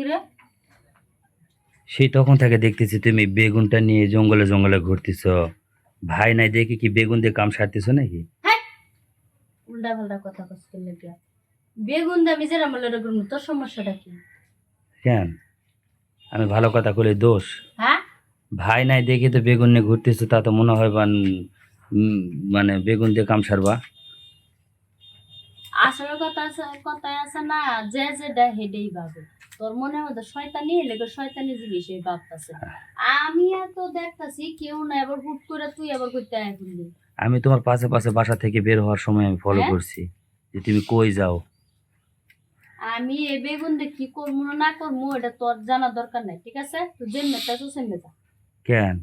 কিরে? সেই তখন থেকে দেখতেছি তুমি বেগুনটা নিয়ে জঙ্গলে জঙ্গলে ঘুরতেছ। ভাই নাই দেখি কি বেগুন দিয়ে কাম সারতেছ নাকি? উল্টা পাল্টা কথা করলে বেগুন দা আমি যেরা মলে তোর সমস্যাটা কি? কেন? আমি ভালো কথা বলে দোষ। হ্যাঁ? ভাই নাই দেখি তো বেগুন নিয়ে ঘুরতেছো তা তো মনে হয় বান মানে বেগুন দিয়ে কাম সারবা। আসলে কথা আছে আছে না যে যেটা হেডেই ভাবে। তোর মনের মধ্যে শয়তানি এলে শয়তানি জিনিস এই ভাবতাছে। আমি এত দেখতাছি কেউ না এবার হুট করে তুই আবার করতে আয় করলি আমি তোমার পাশে পাশে বাসা থেকে বের হওয়ার সময় আমি ফলো হ্যাঁ? করছি যে তুমি কই যাও। আমি এ বেগুন দিয়ে কি করব না করব এটা তোর জানার দরকার নাই ঠিক আছে? তুই জেনে তা তুই সেমে যা। কেন?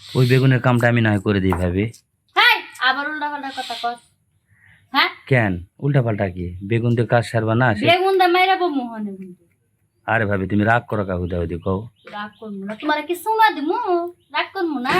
ওই বেগুনের কামটা আমি না হয় করে দিই ভাবি। হ্যাঁ আবার উল্টা পাল্টা কথা কর হ্যাঁ? কেন? উল্টা পাল্টা কি? বেগুন দিয়ে কাজ সারবা না? বেগুন দিয়ে মাইরাবো মোহনে আরে ভাবি তুমি রাগ করো কাকু দাও দি কও। রাগ করব না। তোমার কি শোনা দিমু? রাগ করব না?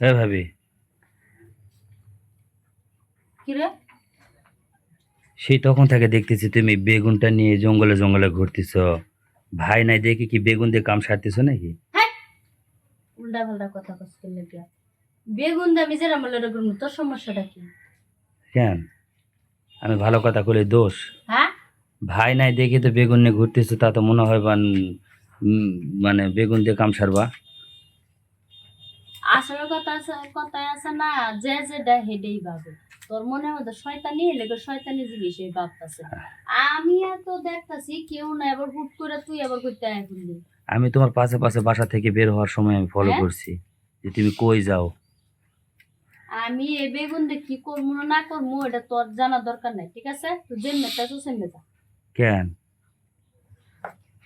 হ্যাঁ ভাবি। সেই তখন থেকে দেখতেছি তুমি বেগুনটা নিয়ে জঙ্গলে জঙ্গলে ঘুরতেছ। ভাই নাই দেখি কি বেগুন দিয়ে কাম সারতেছ নাকি? হ্যাঁ। উল্টা পাল্টা কথা করলে বেগুন দিয়ে আমি যেটা বললে এরকম তোর সমস্যাটা কি? কেন? আমি ভালো কথা কইলে দোষ। হ্যাঁ? ভাই নাই দেখে তো বেগুন নিয়ে ঘুরতেছো তা তো মনে হয় মানে বেগুন দিয়ে কাম সারবা। আসলে কথা কথায় আছে না যে যেটা হেডেই ভাবে। তোর মনের মধ্যে শয়তানি এলে শয়তানি জিনিস এই ভাবতাছে। আমি এত দেখতাছি কেউ না এবার হুট করে তুই আবার করতে আয় করলি আমি তোমার পাশে পাশে বাসা থেকে বের হওয়ার সময় আমি ফলো হ্যাঁ? করছি যে তুমি কই যাও। আমি এ বেগুন দিয়ে কি করব না করব এটা তোর জানা দরকার নাই ঠিক আছে? তুই জেনে তা তুই সেমে যা কেন?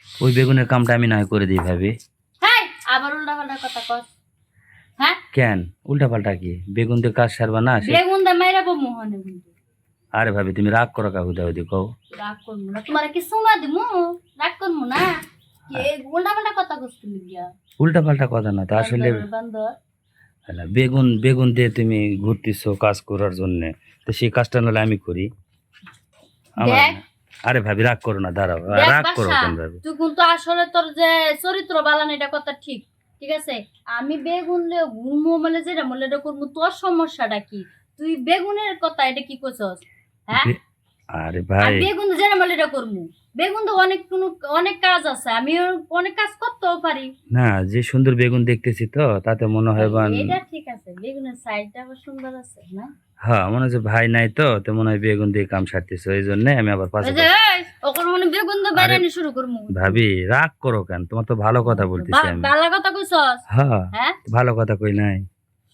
ওই বেগুনের কামটা আমি না হয় করে দিই ভাবি। হ্যাঁ আবার উল্টা পাল্টা কথা কস। হ্যাঁ কেন? উল্টা পাল্টা কি? বেগুন দিয়ে কাজ সারবা না? বেগুন দিয়ে মাইরাবো মোহনে কিন্তু আরে ভাবি তুমি রাগ করো কাকু দাও দি কও। রাগ করব না। তোমার কি সুমা দিমু? রাগ করব না? কি উল্টা পাল্টা কথা কস তুমি গিয়া উল্টা পাল্টা কথা না তা আসলে বেগুন বেগুন দিয়ে তুমি ঘুরতেছো কাজ করার জন্য। তো সেই কাজটা নাহলে আমি করি। আমার। আরে ভাবি রাগ করো না দাঁড়াও। রাগ করো কেন ভাবি? তুই কিন্তু আসলে তোর যে চরিত্র বালান এটা কথা ঠিক। ঠিক আছে? আমি বেগুন ঘুমো মানে যেটা মানে এটা করব, তোর সমস্যাটা কি? তুই বেগুনের কথা এটা কি করছস হ্যাঁ? আরে ভাই। বেগুন এটা করব। বেগুন তো অনেক কোনো অনেক কাজ আছে। আমি অনেক কাজ করতেও পারি। না যে সুন্দর বেগুন দেখতেছি তো তাতে মনে হয় বান এটা ঠিক আছে। বেগুনের সাইডটা আবার সুন্দর আছে না? হ্যাঁ মনে হচ্ছে ভাই নাই তো তো মনে হয় বেগুন দিয়ে কাম সারতেছো। এই জন্য আমি আবার পাশে ওই মানে বেগুন তো বাইরে আনি শুরু করব। ভাবি রাগ করো কেন? তোমার তো ভালো কথা বলতেছি আমি। ভালো কথা কইছস? হ্যাঁ হ্যাঁ? ভালো কথা কই নাই।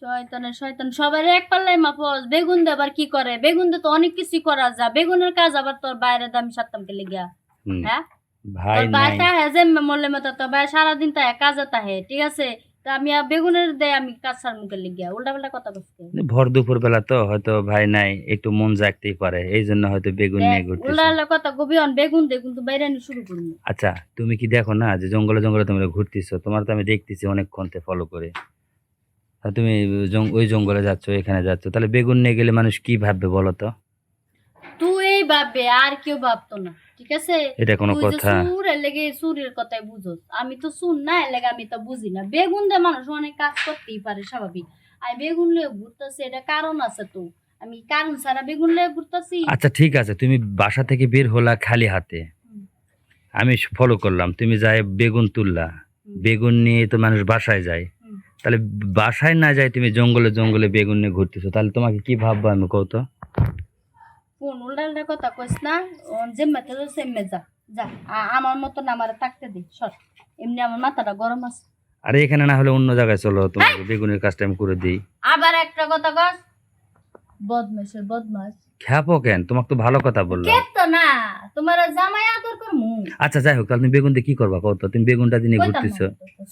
শয়তানের শয়তান সবার এক পাল্লাই মাপস বেগুন দিয়ে আবার কি করে? বেগুন দিয়ে তো অনেক কিছু করা যায় বেগুনের কাজ আবার তোর বাইরে দামি সারতাম কে লেগিয়া হুম, হ্যাঁ? ভাই তোর নাই। বাইটা হে যে মরলে মতো তোর বাই সারাদিন তা কাজে তাহে ঠিক আছে? তা আমি আর বেগুনের দেয় আমি কাজ সার মুখে লেগিয়া উল্টা পাল্টা কথা বলছি ভর দুপুর বেলা তো হয়তো ভাই নাই একটু মন জাগতেই পারে। এই জন্য হয়তো বেগুন নিয়ে ঘুরতে উল্টা পাল্টা কথা কবি অন বেগুন দে কিন্তু বাইরে আনি শুরু করব। আচ্ছা তুমি কি দেখো না যে জঙ্গলে জঙ্গলে তোমরা ঘুরতেছো? তোমার তো আমি দেখতেছি অনেকক্ষণ ফলো করে। তুমি ওই জঙ্গলে যাচ্ছ এখানে যাচ্ছ তাহলে বেগুন নিয়ে গেলে মানুষ কি ভাববে বলো তো? তুই এই ভাববে আর কেউ ভাবতো না ঠিক আছে? এটা কোনো কথা। সুরের লেগে সুরের কথাই বুঝোস। আমি তো শুন না লেগে আমি তো বুঝি না। বেগুন দিয়ে মানুষ অনেক কাজ করতেই পারে স্বাভাবিক। আর বেগুন লিয়ে ঘুরতেছে এটা কারণ আছে তো। আমি কারণ ছাড়া বেগুন লিয়ে ঘুরতেছি। আচ্ছা ঠিক আছে তুমি বাসা থেকে বের হলা খালি হাতে। আমি ফলো করলাম তুমি যাই বেগুন তুললা। বেগুন নিয়ে তো মানুষ বাসায় যায়। তাহলে বাসায় না যায় তুমি জঙ্গলে জঙ্গলে বেগুন নিয়ে ঘুরতেছো তাহলে তোমাকে কি ভাববো আমি কও তো? কোন উল্টা কথা কইস না জেম্মে তো সেম্মে যা যা আমার মতন আমার থাকতে দে সর। এমনি আমার মাথাটা গরম আছে। আরে এখানে না হলে অন্য জায়গায় চলো তোমাকে বেগুনের কাজটা আমি করে দিই। আবার একটা কথা কস বদমাসের বদমাস খ্যাপো কেন? তোমাকে তো ভালো কথা বললাম। কে তো না তোমার জামাই আদর করমু। আচ্ছা যাই হোক তাহলে তুমি বেগুন দিয়ে কি করবা কত তুমি বেগুনটা দিয়ে ঘুরতেছো।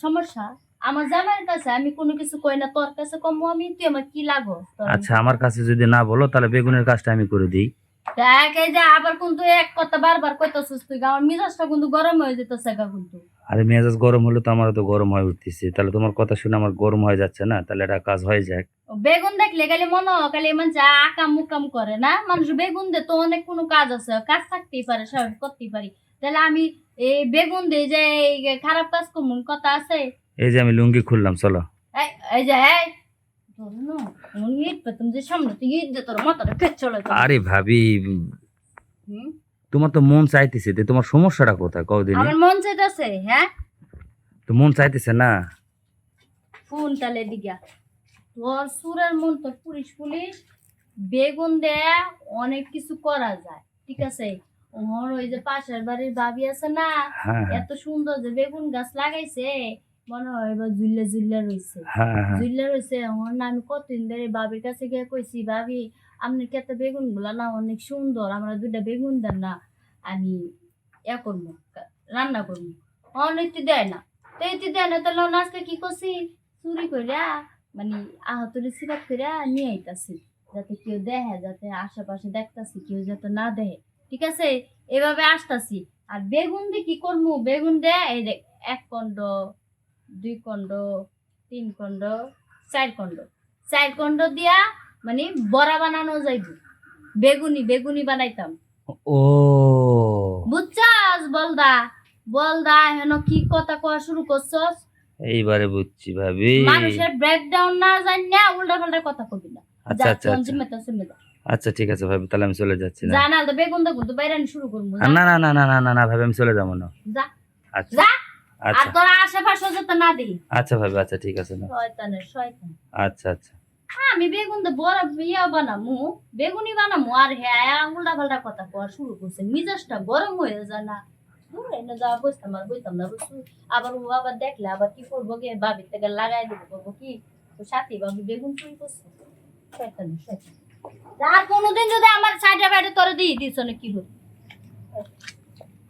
সমস্যা? আমার জামাইয়ের কাছে আমি কোনো কিছু কই না তোর কাছে কম আমি তুই আমার কি লাগো আচ্ছা আমার কাছে যদি না বলো তাহলে বেগুনের কাজটা আমি করে দিই। দেখ এই যে আবার কিন্তু এক কথা বারবার কইতাছিস তুই আমার মিজাজটা কিন্তু গরম হয়ে যেতেছে গা কিন্তু। আরে মেজাজ গরম হলে তো আমারও তো গরম হয়ে উঠতেছে। তাহলে তোমার কথা শুনে আমার গরম হয়ে যাচ্ছে না? তাহলে এটা কাজ হয়ে যাক। বেগুন দেখলে খালি মনে হয় খালি মানুষ আকাম মুকাম করে না? মানুষ বেগুন দে তো অনেক কোনো কাজ আছে কাজ থাকতেই পারে সব করতেই পারি। তাহলে আমি এই বেগুন দিয়ে যে খারাপ কাজ করব কথা আছে? এই যে আমি লুঙ্গি খুললাম চলো। এই যে দে। আরে ভাবি তোমার তো মন চাইতেছে তোমার সমস্যাটা কোথায়? কদিন আমার মন চাইতেছে হ্যাঁ? তো মন চাইতেছে না? ফোন তালে দিগা। তোর সুরের মন তো পুলিশ পুলিশ বেগুন দেয়া অনেক কিছু করা যায় ঠিক আছে? ওর ওই যে পাশের বাড়ির ভাবি আছে না হ্যাঁ হ্যাঁ। এত সুন্দর যে বেগুন গাছ লাগাইছে মনে হয় এবার জুল্লা জুল্লা রয়েছে হ্যাঁ হ্যাঁ। জুল্লা রয়েছে আমার না আমি কতদিন ধরে বাবির কাছে গিয়ে কইছি ভাবি আপনি কেতে বেগুনগুলা না অনেক সুন্দর আমরা দুইটা বেগুন দেন না আমি ইয়া করব রান্না করব। অনেকটি দেয় না। তো এটি দেয় না তাহলে আজকে কি করছি? চুরি করিয়া মানে আহতরি সিরাপ করিয়া নিয়ে আইতাছি যাতে কেউ দেখে যাতে আশেপাশে দেখতাছি কেউ যাতে না দেখে। ঠিক আছে? এভাবে আসতাছি। আর বেগুন দিয়ে কি করব? বেগুন দেয় এই দেখ এক কন্ড দুই কন্ড তিন কন্ড চার কন্ড চার কন্ড দিয়া মানে বড়া বানানো যাইব। বেগুনি বেগুনি বানাইতাম। ও। বুঝছাস বলদা? বলদা হেন কি কথা কওয়া শুরু করছস? এইবারে বুঝছি ভাবি। মানুষের ব্রেকডাউন না জানি না উল্টা পাল্টা কথা কবি না। আচ্ছা আচ্ছা আচ্ছা। আচ্ছা ঠিক আছে ভাবি তাহলে আমি চলে যাচ্ছি না? জানাল তো বেগুন দেখুন তো বাইরে শুরু করব না না না না না না না ভাবি আমি চলে যাব না। যা। আচ্ছা। যা। আচ্ছা। তোর আশেপাশে যেতে না দিই আচ্ছা ভাবি আচ্ছা ঠিক আছে না শয়তানের শয়তান। আচ্ছা আচ্ছা। আমি বেগুন তো বড় ইয়া বানামু বেগুনি বানামু আর হ্যাঁ উল্টা পাল্টা কথা কওয়া শুরু করছে। মিজাজটা গরম হয়ে যায় না। দূর যাওয়া বসতাম আর বইতাম না বুঝছ? আবার ও আবার দেখলে আবার কি করব গে? বাবির থেকে লাগাই দেবো কি? সাথী বাবু বেগুন চুরি করছে। শয়তান আর কোনোদিন যদি আমার সাইডে বাইরে তোরে দিয়ে দিস না কি হবে?